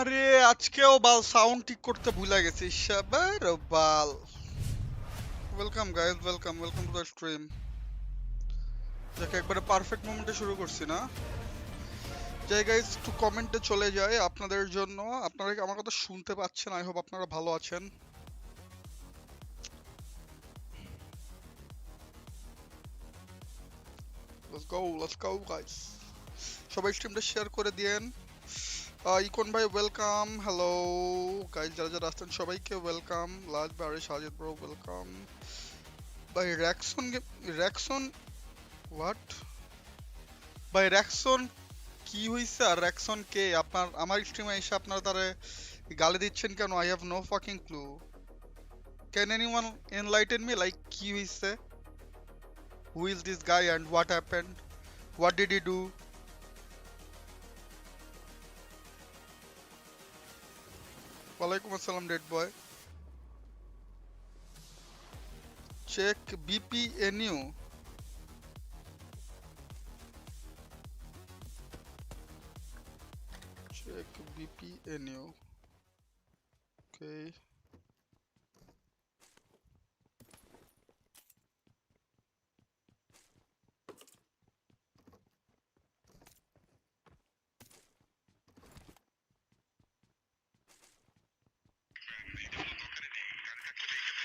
আরে, আজকেও বাল সাউন্ড ঠিক করতে ভুলে গেছি। শাবার বাল। Welcome guys welcome welcome to the stream যাকে একবারে পারফেক্ট মোমেন্টে শুরু করছি না। যাই গাইজ একটু কমেন্টে চলে যায় আপনাদের জন্য। আপনারা আমার কথা শুনতে পাচ্ছেন? আই হোপ আপনারা ভালো আছেন। Let's go let's go guys সবাই স্ট্রিমটা শেয়ার করে দিয়েন। ইকন ভাই ওয়েলকাম হ্যালো গাইজ যারা যারা আসছেন সবাইকে ওয়েলকাম লাজ বারে সাজিদ ব্রো ওয়েলকাম ভাই র্যাকসন র্যাকসন হোয়াট ভাই র্যাকসন কি হইছে আর র্যাকসন কে? আপনার, আমার স্ট্রিমে এসে আপনারা তারে গালি দিচ্ছেন কেন? I have no fucking clue can anyone enlighten me like কি হইছে? Who is this guy and what happened what did he do ওয়ালাইকুম আসসালাম dead boy check BPNU check BPNU. Okay.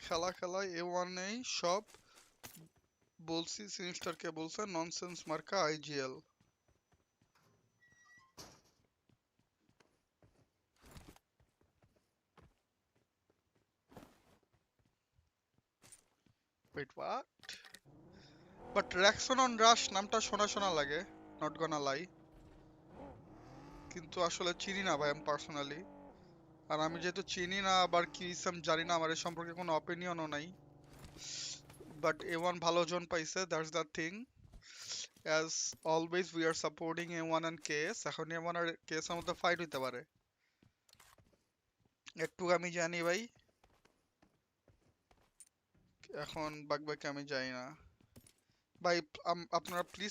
খেলা খেলা এ ওয়ানেই সব বলছি সিনিস্টারকে বলছে ননসেন্স মার্কা আইজিএল Wait, what? বাট র্যাকসন অন রাশ নামটা শোনা শোনা লাগে নট গনা লাই কিন্তু আসলে চিনি না ভাই আমি পার্সোনালি আর আমি যেহেতু চিনি না আবার কি ইসাম জানি না আমার এ সম্পর্কে কোনো অপিনিয়নও নাই। বাট এ ওয়ান ভালো জন পাইছে that's the thing as always we are supporting A one and case এখন এ ওয়ান আর কেসের মধ্যে ফাইট হইতে পারে। একটু আমি জানি ভাই। এখন বাক বাকি আমি জানি না। ভাই আপনারা প্লিজ